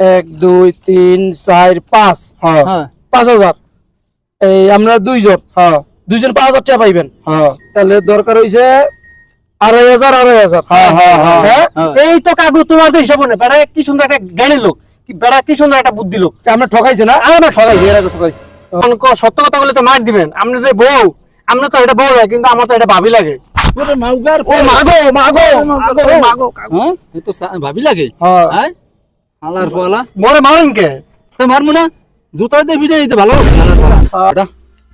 এক দুই তিন চার পাঁচ। হ্যাঁ। হ্যাঁ। পাঁচ হাজার। এই আমরা দুইজন। হ্যাঁ। দুইজন পাঁচ হাজার টাকা পাইবেন। হ্যাঁ। তাহলে দরকার হইছে আড়াই হাজার আড়াই হাজার। হ্যাঁ, হ্যাঁ, হ্যাঁ। হ্যাঁ? হ্যাঁ। এই তো কাকু তোমার হিসাব নেই বেড়া কি সুন্দর একটা জ্ঞানী লোক। বেড়া কি সুন্দর একটা বুদ্ধি লোক। আমরা ঠকাইছে না? আমরা এরা সত্য কথা বলে তো মার দিবেন। আপনি যে বউ আমরা তো এটা বউ কিন্তু আমার তো এটা ভাবি লাগে। মাগো মাগো মাগো মাগো ভাবি লাগে। হ্যাঁ? হালার পালা মরে মারেন কে? তো মারমু না। জুতা দিয়ে ভিড়ে দিতে ভালো হালার পালা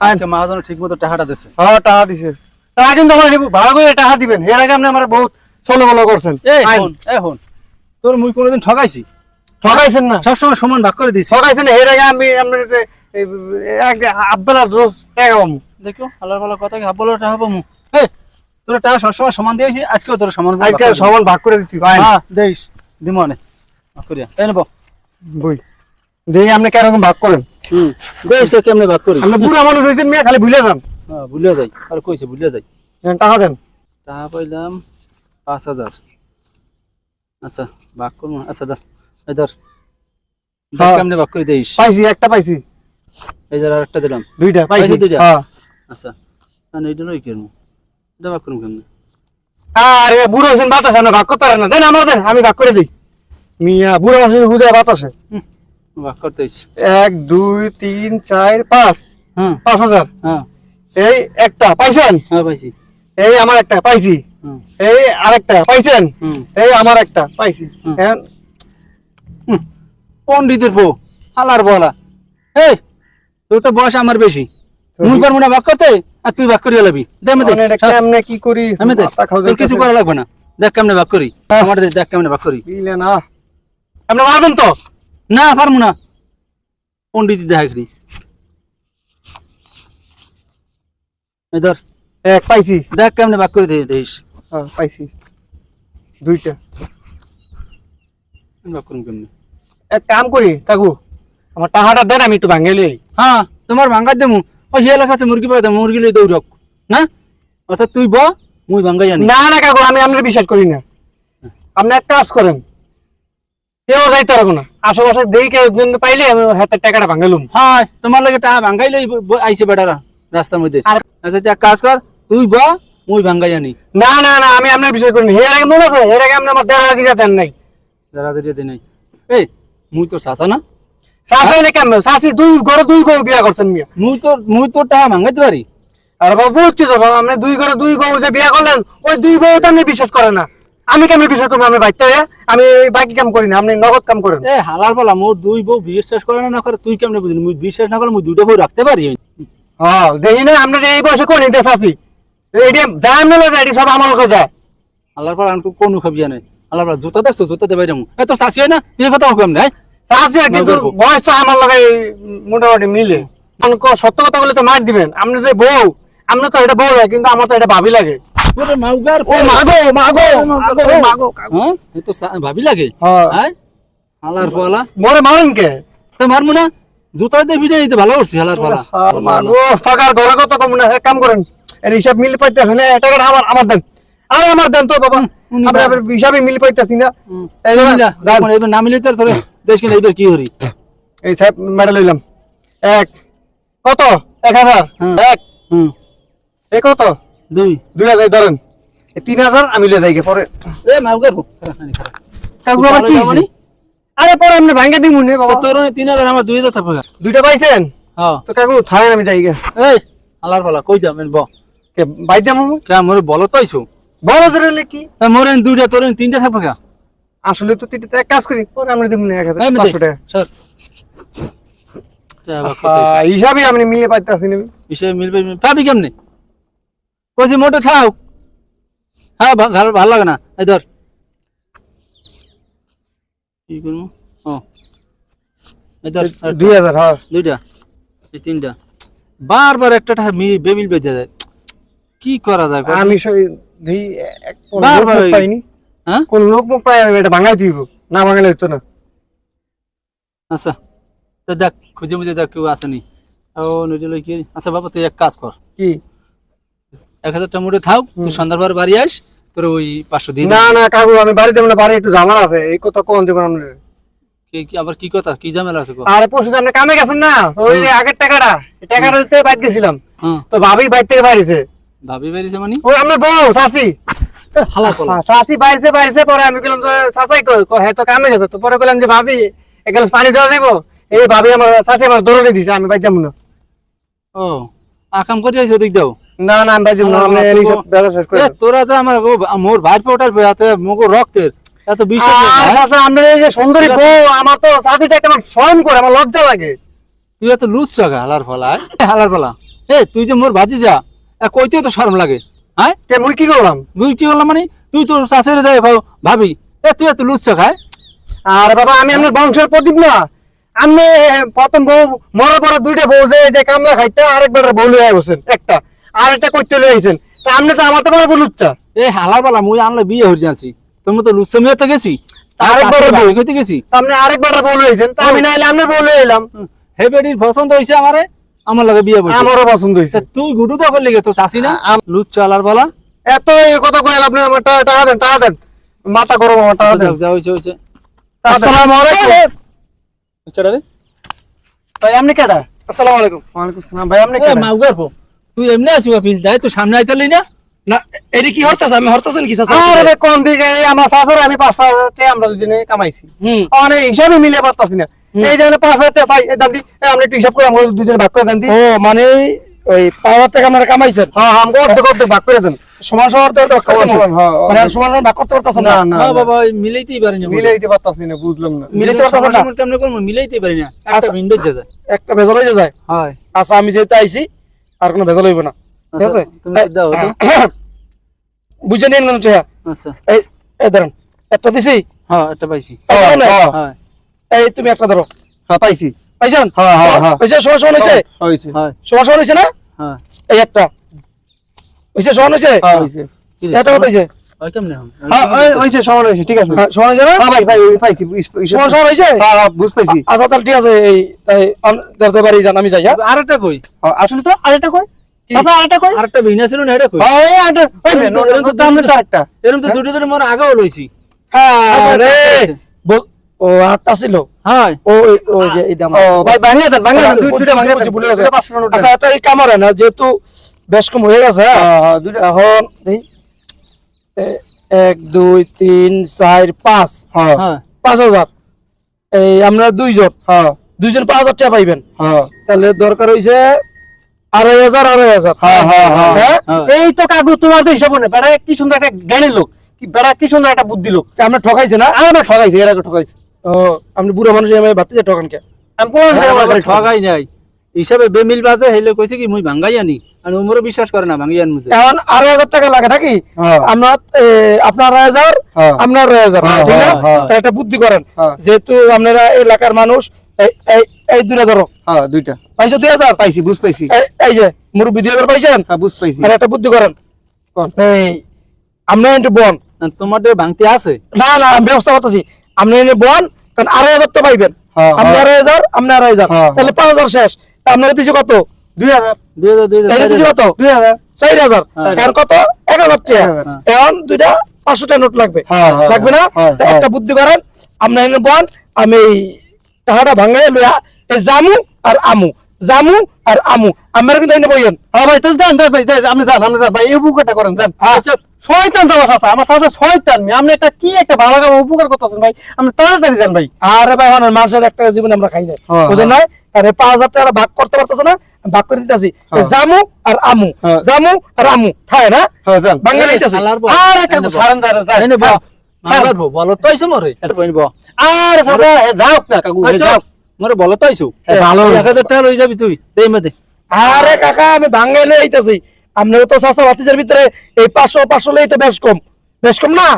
আজকে মহাজন ঠিক মতো টাকাটা দিছে। হ্যাঁ টাকা দিছে। টাকা কিন্তু আমার ভাড়া করে টাকা দিবেন। এর আগে আপনি আমার বহুত বলো করছেন। তোর মুই কোনোদিন ঠকাইছি? ঠকাইছেন না। সবসময় সমান ভাগ করে দিছি ঠকাইছেন এর আগে আমি আপনার আব্বেলা রোজ টাকা পাবো। দেখো হালার পালা কথা কি হাবলো টাকা পাবো? এই তোর টাকা সবসময় সমান দিয়েছি আজকেও তোর সমান আজকে সমান ভাগ করে। হ্যাঁ। দেইস দিমনে করিয়া। এই নেব। বই। দেখি আপনি কেরকম ভাগ করেন। হুম দেইস কে কেমনে ভাগ করি? আপনি বুড়া মানুষ হয়েছেন মেয়ে খালি ভুলে যান। হ্যাঁ ভুলিয়া যাই। আর কইছে ভুলিয়া যাই। টাকা দেন। টাকা পাইলাম পাঁচ হাজার। আচ্ছা ভাগ করব। আচ্ছা ধর। এই ধর। হ্যাঁ। কেমনে ভাগ করে পাইছি একটা পাইছি। এই ধর আরেকটা দিলাম। দুইটা পাইছি। দুইটা? হ্যাঁ। আচ্ছা। আর এইটা নয় কেমন এটা ভাগ করব কেমনে? আরে বুড়ো হয়েছেন বাতাসে না ভাগ করতে পারে না। দেন আমার দেন আমি ভাগ করে দিই। মিয়া বুড়ো মানুষ বুঝে বাতাসে। এক দুই তিন চার পাঁচ। হ্যাঁ। পাঁচ হাজার। হ্যাঁ। এই একটা পাইছেন? হ্যাঁ পাইছি। এই আমার একটা পাইছি। এই আরেকটা পাইছেন? এই আমার একটা পাইছি। পণ্ডিতের বউ হালার বলা। এই তোর তো বয়স আমার বেশি। মুই পারব না ভাগ করতে? আর তুই ভাগ করিয়া লাবি। মানে কেমনে কি করি? আমি কিছু করা লাগবে না। দেখ কেমনে ভাগ করি। আমার দে দেখ কেমনে ভাগ করি। না। আপনি মারবেন তো? না পারব না। পণ্ডিত দেখা ধর। এক পাইছি। দেখ কেমনে ভাগ করে দে দেশ হ্যাঁ পাইছি। দুইটা। করুন কেমনে? এক কাম করি কাকু আমার টাকাটা দেন আমি একটু ভাঙে হ্যাঁ তোমার ভাঙ্গাই দেমু। ও সে এলাকা আছে মুরগি পাই মুরগি লই দৌড়ক না? আচ্ছা তুই ব মুই ভাঙ্গাই জানি না না কাকু আমি আপনার বিশ্বাস করি না। আপনি এক কাজ করেন কেউ যাইতে পারব না। আশেপাশে দেখি পাইলে আমি হাতের টাকাটা ভাঙালুম হ্যাঁ তোমার লাগে টাকা বেটারা রাস্তার মধ্যে। আচ্ছা এক কাজ কর তুই ব মুই ভাঙ্গাই জানি না না না আমি আপনার বিশ্বাস করি না এর আগে মনে আছে? এর আগে আপনি আমার দেড় দিটা দেন নাই। নাই। এই মুই তো চাচা না? হইলে কেমন? দুই ঘরে দুই বিয়া করছেন মিয়া। মুই তোর মুই তোর টাকা ভাঙ্গাইতে পারি? আর বাবা বুঝছি তো বাবা আপনি দুই ঘরে দুই বউ যে বিয়া করলেন ওই দুই বউ তো আপনি বিশ্বাস করে না। আমি কেমন বিশ্বাস করব? আমি বাইতে হয়ে? আমি বাকি কাম করি না আপনি নগদ কাম করেন। এ হালার বলা মোর দুই বউ বিশ্বাস করে না না করে তুই কেমনে বুঝলি? মুই বিশ্বাস না করে মুই দুইটা বউ রাখতে পারি। হ্যাঁ দেখি না আপনার এই বয়সে কোন এটি যায় এটি সব আমার যায় হালার পর কোন খাবিয়া নাই হালার পর জুতা দেখছ জুতা দেবাই যাব এ চাষি হয় না? তুই কথা হোক কেমনে শাশি কিন্তু। বয়স তো আমার লগে মোটামুটি মিলে। সত্য কথা বলে তো মার দিবেন। আপনি যে বউ আপনি তো এটা বউ লাগে কিন্তু আমার তো এটা ভাবি লাগে। ওরে মাউগার ও মাগো মাগো মাগো মাগো হ্যাঁ? এ তো সা- ভাবি লাগে। হ্যাঁ পালা। মরে মারেন কে? তো মারমু না। জুতা দিয়ে ভিড়ে দিতে ভালো করছি হালার পালা। মাগো ফাঁকার ঘরে কত কম না এক কাম করেন। এর হিসাব মিল পাইতেছে না টাকাটা আমার আমার দেন। আর আমার দেন তো বাবা। উনি আপনি দেন। আপনার হিসাবে মিল পাইতেছি না। এই যে মিলা, দেন। এখন এবার না মিলে তোর দেশ কিনা এবার কি হরি এই সাহেব মেডেল লইলাম। এক। কত? এক হাজার? হ্যাঁ। এক। হুম। এ কত? দুই। দুই হাজার ধরেন। তিন হাজার আমি লিয়ে যাই পরে। এ আবার কি? আরে পরে ভাঙ্গে মনে বাবা। তোর তিন হাজার আমার দুই হাজার দুইটা পাইছেন? হ্যাঁ। তো কাকু থাকেন আমি যাই এই হালার পালা কই যাবেন ব। কে মোরে বলো তো আইছো? কি তা দুইটা তোর তিনটা থাকবে কা? আসলে তো তিনটা এক কাজ করি পরে আমরা দিব না এক হাজার পাঁচশো টাকা। স্যার কে বাক আহ, হিসাবে আমি মিলে পাইতেছি না। বিষয় মিলবে। পাবি কেমনে? কইছি মোটে থাও হ্যাঁ ভালো ভালো লাগে না। এই ধর। কি করব? ও। এই ধর দুই হাজার হ্যাঁ। দুইটা। এই তিনটা। বারবার একটা টাকা মি- বেমিল যায়। কি করা যায় কত? আমি সই- কোন লোক বার পাইনি। হ্যাঁ? কোন লোক মুখ পাই আমি এটা ভাঙাই দিব। না ভাঙালে না। আচ্ছা। তো দেখ খুঁজে মুজে দেখ কেউ আসেনি। ও কি? আচ্ছা বাবা তুই এক কাজ কর। কি? এক হাজার টাকা মোটে থাক তুই সন্ধ্যার বাড়ি আস তোর ওই পাঁচশো দিয়ে না না কাকু আমি বাড়ি দেবো না বাড়ি একটু ঝামেলা আছে এই কথা কোন কি কি- আবার কি কথা কি ঝামেলা আছে আরে পরশু আপনি কামে গেছেন না ওই আগের টাকাটা টাকাটা বাইর গেছিলাম। তো ভাবি বাইর থেকে বাইরেছে ভাবি বেরিয়েছে মানে? ওই আপনার বউ শাশি হ্যাঁ, শাশি বাইরেছে বাইরেছে পরে আমি বললাম তো শাশাই হ্যাঁ তো কামে গেছে তো পরে বললাম যে ভাবি এক গ্লাস পানি দেওয়া দেবো এই ভাবি আমার শাশি আমার দৌড়ে দিছে আমি বাইর যাব না। ও আকাম করে আইছো দিক দাও। না না না আমি এই সব ব্যবসা শেষ করে তোরা তো আমার মোর ভাই পোটার হাতে মগো রক্তের এত নেই, হ্যাঁ? এই যে সুন্দরী বউ আমার তো একটা আমার শরম করে আমার লজ্জা লাগে। তুই এত লুচ চাকা হালার ফলা এ, হালার ফলা এ তুই যে মোর ভাতি যা কইতেও তো শরম লাগে হ্যাঁ? মুই কি করলাম? তুই কি করলাম মানে তুই শাশুড়ি যাই ভাও ভাবি এ তুই এত লুচ চাকা আর বাবা আমি আপনার বংশের প্রদীপ না। আমি প্রথম বউ মরার পরে দুইটা বউ যে যে কামলা খাইতে আরেকবার বউ লয়ে বসেন একটা। আর একটা করতে লয়ে আইছেন তা আপনি তো আমার তো বড় বলুচ্ছা এ হালার বালা মুই আনলে বিয়ে হয়ে যাচ্ছি। তোর মতো লুচ্ছা মেয়ে তো গেছি আরেকবার আরেকবার বউ। কইতে গেছি? আপনি আরেকবার বউ লয়ে তা আমি না এলে আপনি বউ লয়ে হে বেডির পছন্দ হইছে আমারে আমার লাগে বিয়ে বসে আমারও পছন্দ হয়েছে তুই গুটু তো করলি তো চাষি না? লুচ্ছা হালার পালা এত কথা কইল আপনি আমার টাকা দেন টাকা দেন। মাথা গরম আমার টাকা দেন। যা হইছে হইছে। টাকা আসসালামু আলাইকুম। কেডা রে? ভাই আপনি কেডা? আসসালামু আলাইকুম। ওয়ালাইকুম আসসালাম। ভাই আপনি এ কেডা? মাউগার পো তুই এমনি আছিস অফিস যাই তুই সামনে আইতালি না? না এটি কি হরতাছে আমি হরতাছেন কি চাচা? আরে ভাই কোন দিকে? এই আমার শাশুড়ি আমি পাঁচ হাজার আমরা দুজনে কামাইছি। হুম। মানে হিসাবে মিলে পারতাছি না। এই যে পাঁচ হাজার টাকা পাই। এই দাম দি আপনি একটু হিসাব করে আমরা দুজনে ভাগ করে দেন দি। ও মানে ওই হাজার টাকা আপনারা কামাইছেন? হ্যাঁ হ্যাঁ আমাকে অর্ধেক অর্ধেক ভাগ করে দেন। সমান সমান তো ভাগ করতে সমান, হ্যাঁ, মানে আর সমান সমান ভাগ করতে পারতাছেন না? না না হ্যাঁ বাবা মিলাইতেই পারি না মিলাইতে পারতাছি না বুঝলাম না। মিলাইতে পারতাছেন না? কেমন করব? মিলাইতেই পারি না। একটা আচ্ছা। ভিন্ডো যায়। একটা ভেজাল হয়ে যায়? হয়। আচ্ছা আমি যেহেতু আইছি আর কোনো ভেজাল হইব না। ঠিক আচ্ছা, আছে? তুমি দাও তো। বুঝে নিন কোন চেয়া আচ্ছা। এই ধরেন একটা দিছি? হ্যাঁ একটা পাইছি। এই ধরো না। হ্যাঁ, হয়। এই তুমি একটা ধরো। হ্যাঁ পাইছি। পাইছেন? হ্যাঁ, হ্যাঁ, হ্যাঁ। হয়েছে সমান সমান হয়েছে হয়েছে হয়। সমান সমান হয়েছে না? হ্যাঁ। এই একটা। হয়েছে সমান হয়েছে হ্যাঁ হয়েছে এটা কত হয়েছে হয় কেমনে হন হ্যাঁ ওই- হয়েছে সমান হয়েছে ঠিক আছে। সমান হয়েছে না? ভাই ভাই ওই পাইছি ইস- ইস- সমান সমান হয়েছে? হ্যাঁ বুঝ পাইছি। আচ্ছা তাহলে ঠিক আছে এই তাই আন- ধরতে পারি যান আমি যাই কই? আসলে তো আরেকটা কই? দাদা আরেকটা কই? আর একটা ভিনা ছিল না এটা কই? এই আরেকটা ওই এরকম তো- এরকম তো দাম তো আরেকটা। এরকম তো দুটো ধরে মোর আগেও লইছি। আরে বল- ও আটটা ছিল? হয়। ও ওই- ওই যে এই দাম ও ভাই ভাঙিয়ে দেন ভাঙিয়ে দেন দুই বুঝছি, দুইটা ভাঙিয়ে ভুলে গেছে। দুইটা 500 নোট দেন। আচ্ছা এটা এই কামড়ে না যেহেতু বেশ কম হয়ে গেছে হ্যাঁ? এখন এক দুই তিন চার পাঁচ। হ্যাঁ। হ্যাঁ। পাঁচ হাজার। এই আমরা দুইজন। হ্যাঁ। দুইজন পাঁচ হাজার টাকা পাইবেন। হ্যাঁ। তাহলে দরকার হইছে আড়াই হাজার আড়াই হাজার। এই তো কাকু তোমার তো হিসাব নেই। বেড়া কি সুন্দর একটা জ্ঞানী লোক। কি বেড়া কি সুন্দর একটা বুদ্ধি লোক। আমরা ঠকাইছে না? আমরা ঠকাইছি এর আগে ঠকাইছি। ও আপনি বুড়ো মানুষ আমি ঠকান কে? আমি ঠকাই ঠগাই নাই। হিসাবে বেমিল বাজে হেলে কইছে কি মুই ভাঙ্গাই আনি আর উমরও বিশ্বাস করে না ভাঙ্গাই আন মুজে এখন আড়াই হাজার টাকা লাগে নাকি? হ্যাঁ। আমরা আপনার আড়াই হাজার হ্যাঁ। আড়াই হাজার হ্যাঁ, ঠিক না। একটা বুদ্ধি করেন। যেহেতু আপনারা এলাকার মানুষ এই- এই- এই দুটা ধরো। হ্যাঁ দুইটা। পাইছো দুই হাজার? পাইছি বুঝ পাইছি। এই- যে মুরব্বী দুই হাজার পাইছেন? হ্যাঁ বুঝ পাইছি। আর একটা বুদ্ধি করেন। এই আমরা একটু বন। তোমার তো ভাঙতে আছে? না না আমি ব্যবস্থা করতেছি। আপনি এনে বন কারণ আড়াই হাজার তো পাইবেন। হ্যাঁ, আপনি। আড়াই হাজার আপনি আড়াই হাজার। তাহলে পাঁচ হাজার শেষ। আপনারা দিছো কত? দুই হাজার। দুই হাজার দুই হাজার কত? দুই হাজার। চার হাজার। হ্যাঁ। এখন কত? এক হাজার টাকা। এখন দুইটা পাঁচশো টাকা নোট লাগবে। হ্যাঁ, হ্যাঁ, লাগবে না? হ্যাঁ, তা হ্যাঁ। একটা বুদ্ধি করেন। আপনি এনে বন আমি এই টাকাটা ভাঙাই লইয়া এই জামু আর আমু। জামু আর আমু। আমার কিন্তু এনে বইয়েন। হ্যাঁ ভাই তাহলে যান যান ভাই আপনি যান আপনি যান। ভাই এই উপকারটা করেন যান। আচ্ছা শয়তান তো আমার সাথে আমার সাথে শয়তান মেয়ে। আপনি একটা কি একটা ভালো কাম উপকার করতেছেন ভাই? আপনি তাড়াতাড়ি যান ভাই। আরে ভাই মানুষের একটা জীবন আমরা খাই না হ্যাঁ, বুঝেন না আরে পাঁচ হাজার টাকা ভাগ করতে পারতেছে না ভাগ করে দিতেছি। হ্যাঁ। জামু আর আমু। হ্যাঁ। জামু আর আমু। খায় না? হ্যাঁ বাঙালি আর একটা। সারেন বল মরে? আর না কাকু আচ্ছা। যাও। মরে বলো তো ভালো এক হাজার টাকা লই যাবি তুই। দেই মধ্যে আরে কাকা আমি ভাঙ্গাই লই আইতাছি। আপনার তো চাষা ভাতিজার ভিতরে এই পাঁচশো পাঁচশো লই তো বেশ কম। বেশ কম না?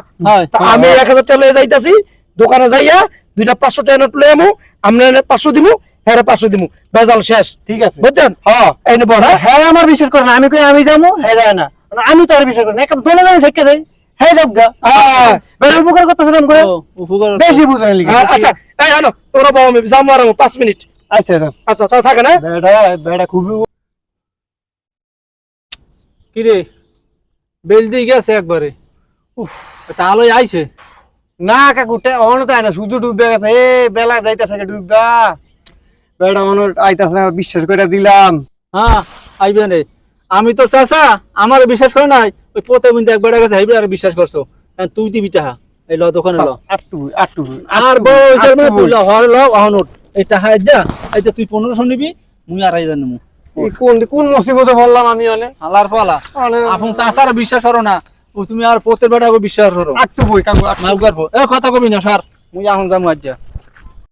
আমি এক হাজার টাকা লয়ে যাইতাছি। দোকানে যাইয়া দুইটা পাঁচশো টাকা নোট লয়ে আমু। আমরা পাঁচশো দিমু। হ্যাঁ পাঁচশো দিমু। বেজাল শেষ। ঠিক আছে। বুঝছেন? হ্যাঁ। এই না। হ্যাঁ আমার বিশ্বাস করে না। আমি কই আমি যাব? হ্যাঁ যায় না। আমি তো আর বিশ্বাস করি না। একটা দোলে দোলে থেকে দেয়। হ্যাঁ গা। হ্যাঁ। বেড়ে উপকার করতেছেন করে? উপকার বেশি বুঝেন লিখে। আচ্ছা এই আনো তোরা বাবা আমি যাব আর পাঁচ মিনিট। আচ্ছা আচ্ছা তা থাকে না? বেড়া বেড়া খুবই কি রে বেল দিয়ে গেছে একবারে। উফ। এটা আলোয় আইছে? না কাকু অন তো না। সূর্য ডুববে গেছে। এ বেলা যাইতেছে ডুববা। না বিশ্বাস করে দিলাম। হ্যাঁ আইবে রে আমি তো চাচা আমার বিশ্বাস করে নাই ওই পোতে বিন্দু একবার গেছে হাইবে আর বিশ্বাস করছ। তুই দিবি টাহা। এই ল দোকানে ল। আটটু আটটু আর বউ মানে তুই ল হর ল অহন এই টাহা যা এই তুই পনেরোশো নিবি মুই আড়াই হাজার নেব কোন কোন মুসিবতে বললাম আমি অনে হালার পালা। এখন চাচার বিশ্বাস করো না। তুমি আর পোতের বেটা বিশ্বাস করো। আটটু বই আটটু করব এ কথা কবি না স্যার মুই এখন যাব আজ